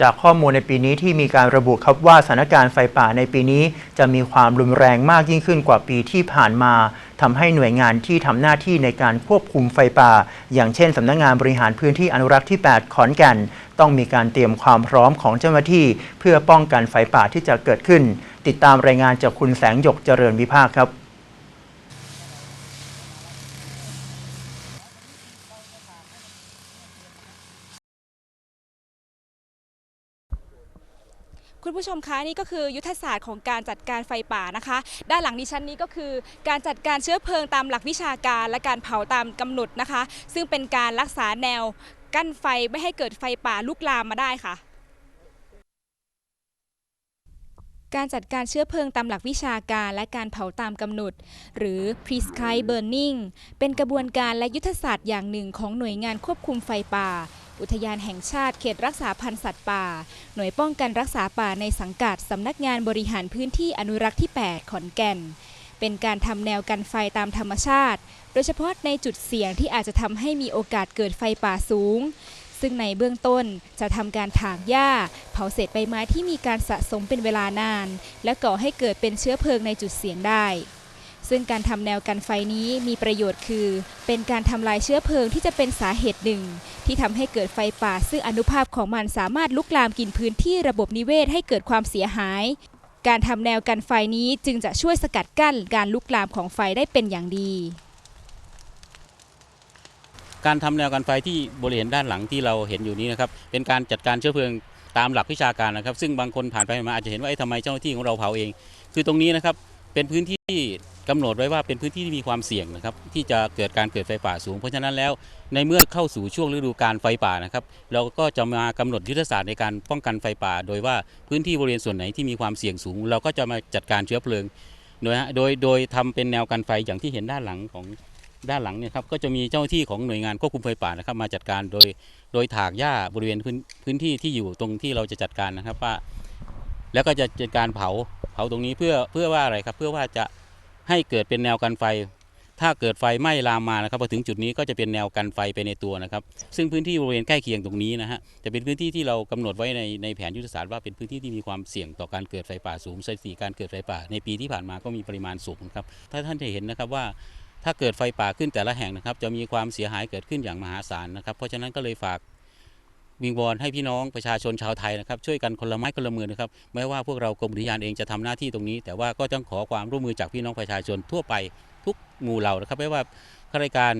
จากข้อมูลในปีนี้ที่มีการระบุครับว่าสถานการณ์ไฟป่าในปีนี้ จะมีความรุนแรงมากยิ่งขึ้นกว่าปีที่ผ่านมาทำให้หน่วยงานที่ทำหน้าที่ในการควบคุมไฟป่า อย่างเช่นสำนักงานบริหารพื้นที่อนุรักษ์ที่ 8 ขอนแก่น ต้องมีการเตรียมความพร้อมของเจ้าหน้าที่ เพื่อป้องกันไฟป่าที่จะเกิดขึ้น ติดตามรายงานจากคุณแสงหยกเจริญวิภาคครับ คุณผู้ชมคะนี่ก็คือยุทธศาสตร์ของการจัดการไฟป่านะคะ ด้านหลังดิฉันนี้ก็คือการจัดการเชื้อเพลิงตามหลักวิชาการ และการเผาตามกำหนดนะคะ ซึ่งเป็นการรักษาแนวกั้นไฟไม่ให้เกิดไฟป่าลุกลามมาได้ค่ะ การจัดการเชื้อเพลิงตามหลักวิชาการและการเผาตามกำหนด หรือ prescribed burning เป็นกระบวนการและยุทธศาสตร์อย่างหนึ่งของหน่วยงานควบคุมไฟป่า อุทยานแห่งชาติเขตรักษาพันธุ์สัตว์ป่า หน่วยป้องกันรักษาป่าในสังกัดสำนักงานบริหารพื้นที่อนุรักษ์ที่ 8 ขอนแก่น เป็นการทำแนวกันไฟตามธรรมชาติ โดยเฉพาะในจุดเสี่ยงที่อาจจะทำให้มีโอกาสเกิดไฟป่าสูง ซึ่งในเบื้องต้นจะทำการถางหญ้า เผาเศษใบไม้ที่มีการสะสมเป็นเวลานาน และก่อให้เกิดเป็นเชื้อเพลิงในจุดเสี่ยงได้ ซึ่งการทำแนวกันไฟนี้มีประโยชน์คือ เป็นการทำลายเชื้อเพลิงที่จะเป็นสาเหตุหนึ่ง ที่ทำให้เกิดไฟป่า ซึ่งอนุภาพของมันสามารถลุกลามกินพื้นที่ระบบนิเวศให้เกิดความเสียหาย การทำแนวกันไฟนี้จึงจะช่วยสกัดกั้นการลุกลามของไฟได้เป็นอย่างดี การทำแนวกันไฟที่บริเวณด้านหลังที่เราเห็นอยู่นี้นะครับเป็นการจัดการเชื้อเพลิงตามหลักวิชาการนะครับ ซึ่งบางคนผ่านไปมาอาจจะเห็นว่าเอ๊ะทำไมเจ้าหน้าที่ของเราเผาเอง คือตรงนี้นะครับ เป็นพื้นที่กำหนดไว้ว่าเป็นพื้นที่ที่มีความเสี่ยงนะครับที่จะเกิดการเกิดไฟป่าสูง เพราะฉะนั้นแล้วในเมื่อเข้าสู่ช่วงฤดูการไฟป่านะครับเราก็จะมากำหนดยุทธศาสตร์ในการป้องกันไฟป่า โดยว่าพื้นที่บริเวณส่วนไหนที่มีความเสี่ยงสูง เราก็จะมาจัดการเชื้อเพลิงโดยฮะโดยโดยทำเป็นแนวกันไฟอย่างที่เห็นด้านหลังของด้านหลังเนี่ยครับก็จะมีเจ้าหน้าที่ของหน่วยงานควบคุมไฟป่านะครับมาจัดการโดยโดยถากหญ้าบริเวณพื้นพื้นที่ที่อยู่ตรงที่เราจะจัดการนะครับว่าแล้วก็จะจัดการเผา เผาตรงนี้เพื่อเพื่อว่าอะไรครับ เพื่อว่าจะให้เกิดเป็นแนวกันไฟ ถ้าเกิดไฟไหม้ลามมานะครับพอถึงจุดนี้ก็จะเป็นแนวกันไฟไปในตัวนะครับ ซึ่งพื้นที่บริเวณใกล้เคียงตรงนี้นะฮะจะเป็นพื้นที่ที่เรากำหนดไว้ในในแผนยุทธศาสตร์ว่าเป็นพื้นที่ที่มีความเสี่ยงต่อการเกิดไฟป่าสูงสถิติการเกิดไฟป่า ในปีที่ผ่านมาก็มีปริมาณสูงครับถ้าท่านจะเห็นนะครับว่าถ้าเกิดไฟป่าขึ้นแต่ละแห่งนะครับ จะมีความเสียหายเกิดขึ้นอย่างมหาศาลนะครับ เพราะฉะนั้นก็เลยฝาก วิงวอนให้พี่น้องประชาชนชาวไทยนะครับช่วยกันคนละไม้คนละมือนะครับแม้ว่าพวกเรากรมอุทยานเองจะทำหน้าที่ตรงนี้ แต่ว่าก็ต้องขอความร่วมมือจากพี่น้องประชาชนทั่วไปทุกหมู่เหล่านะครับไม่ว่าข้าราชการ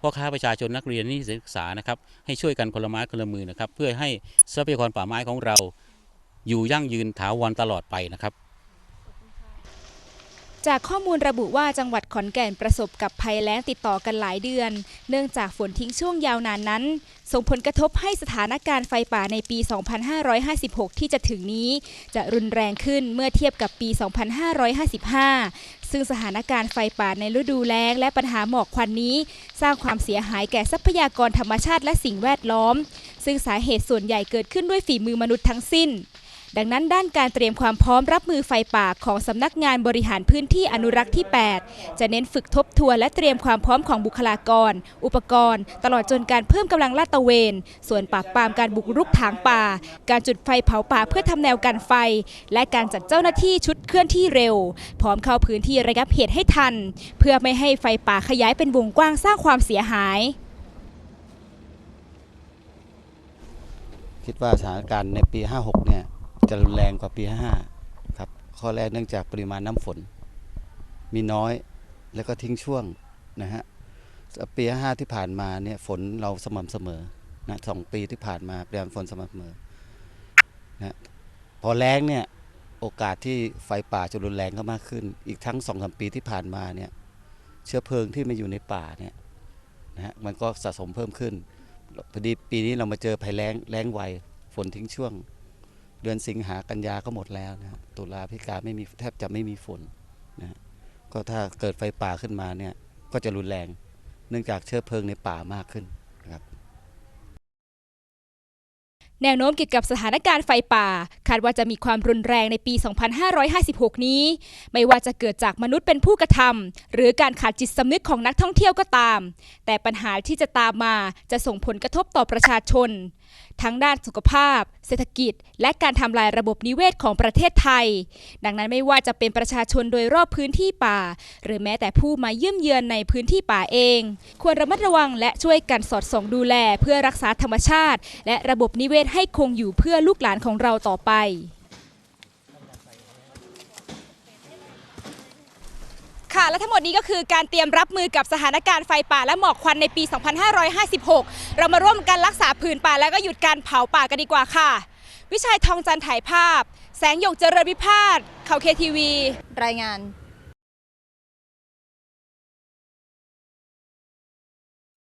พ่อค้าประชาชนนักเรียนนิสิตศึกษานะครับให้ช่วยกันคนละไม้คนละมือนะครับเพื่อให้ทรัพยากรป่าไม้ของเราอยู่ยั่งยืนถาวรตลอดไปนะครับ จากข้อมูลระบุว่าจังหวัดขอนแก่นประสบกับภัยแล้งติดต่อกันหลายเดือน เนื่องจากฝนทิ้งช่วงยาวนานนั้น ส่งผลกระทบให้สถานการณ์ไฟป่าในปี 2556 ที่จะถึงนี้ จะรุนแรงขึ้นเมื่อเทียบกับปี 2555 ซึ่งสถานการณ์ไฟป่าในฤดูแล้งและปัญหาหมอกควันนี้ สร้างความเสียหายแก่ทรัพยากรธรรมชาติและสิ่งแวดล้อม ซึ่งสาเหตุส่วนใหญ่เกิดขึ้นด้วยฝีมือมนุษย์ทั้งสิ้น ดังนั้นด้านการเตรียมความพร้อมรับมือไฟป่าของสำนักงานบริหารพื้นที่อนุรักษ์ที่ 8 จะเน้นฝึกทบทวนและเตรียมความพร้อมของบุคลากร อุปกรณ์ ตลอดจนการเพิ่มกำลังลาดตระเวน ส่วนปราบปรามการบุกรุกถางป่า การจุดไฟเผาป่าเพื่อทำแนวกันไฟ และการจัดเจ้าหน้าที่ชุดเคลื่อนที่เร็ว พร้อมเข้าพื้นที่ระงับเหตุให้ทัน เพื่อไม่ให้ไฟป่าขยายเป็นวงกว้างสร้างความเสียหายคิดว่าสถานการณ์ในปี 56 เนี่ย จะรุนแรงกว่าปี 55 ครับ ข้อแรกเนื่องจากปริมาณน้ำฝน มีน้อยแล้วก็ทิ้งช่วงนะฮะปี 55 ที่ผ่านมาเนี่ยฝนเราสม่ำเสมอนะสองปีที่ผ่านมาปริมาณฝนสม่ำเสมอนะพอแรงเนี่ยโอกาสที่ไฟป่าจะรุนแรงก็มากขึ้น อีกทั้งสองสามปีที่ผ่านมาเนี่ยเชื้อเพลิงที่มาอยู่ในป่าเนี่ยนะฮะมันก็สะสมเพิ่มขึ้นพอดีปีนี้เรามาเจอภัยแล้งแล้งไวฝนทิ้งช่วง เดือนสิงหากันยาก็หมดแล้วนะตุลาพิกาไม่มีแทบจะไม่มีฝนนะฮะก็ถ้าเกิดไฟป่าขึ้นมาเนี่ยก็จะรุนแรง เนื่องจากเชื้อเพลิงในป่ามากขึ้นนะครับแนวโน้มเกี่ยวกับสถานการณ์ไฟป่า คาดว่าจะมีความรุนแรงในปี 2556 นี้ ไม่ว่าจะเกิดจากมนุษย์เป็นผู้กระทำหรือการขาดจิตสำนึกของนักท่องเที่ยวก็ตาม แต่ปัญหาที่จะตามมาจะส่งผลกระทบต่อประชาชน ทั้งด้านสุขภาพ เศรษฐกิจ และการทำลายระบบนิเวศของประเทศไทย ดังนั้นไม่ว่าจะเป็นประชาชนโดยรอบพื้นที่ป่า หรือแม้แต่ผู้มาเยี่ยมเยือนในพื้นที่ป่าเอง ควรระมัดระวังและช่วยกันสอดส่องดูแล เพื่อรักษาธรรมชาติ และระบบนิเวศให้คงอยู่เพื่อลูกหลานของเราต่อไป ค่ะและทั้งหมดนี้ก็คือการเตรียมรับมือกับสถานการณ์ไฟป่าและหมอกควันในปี 2556 เรามาร่วมกันรักษาผืนป่าและก็หยุดการเผาป่ากันดีกว่าค่ะ วิชัยทองจันทร์ถ่ายภาพ แสงหยกเจริญวิพาทเขาเคทีวี รายงาน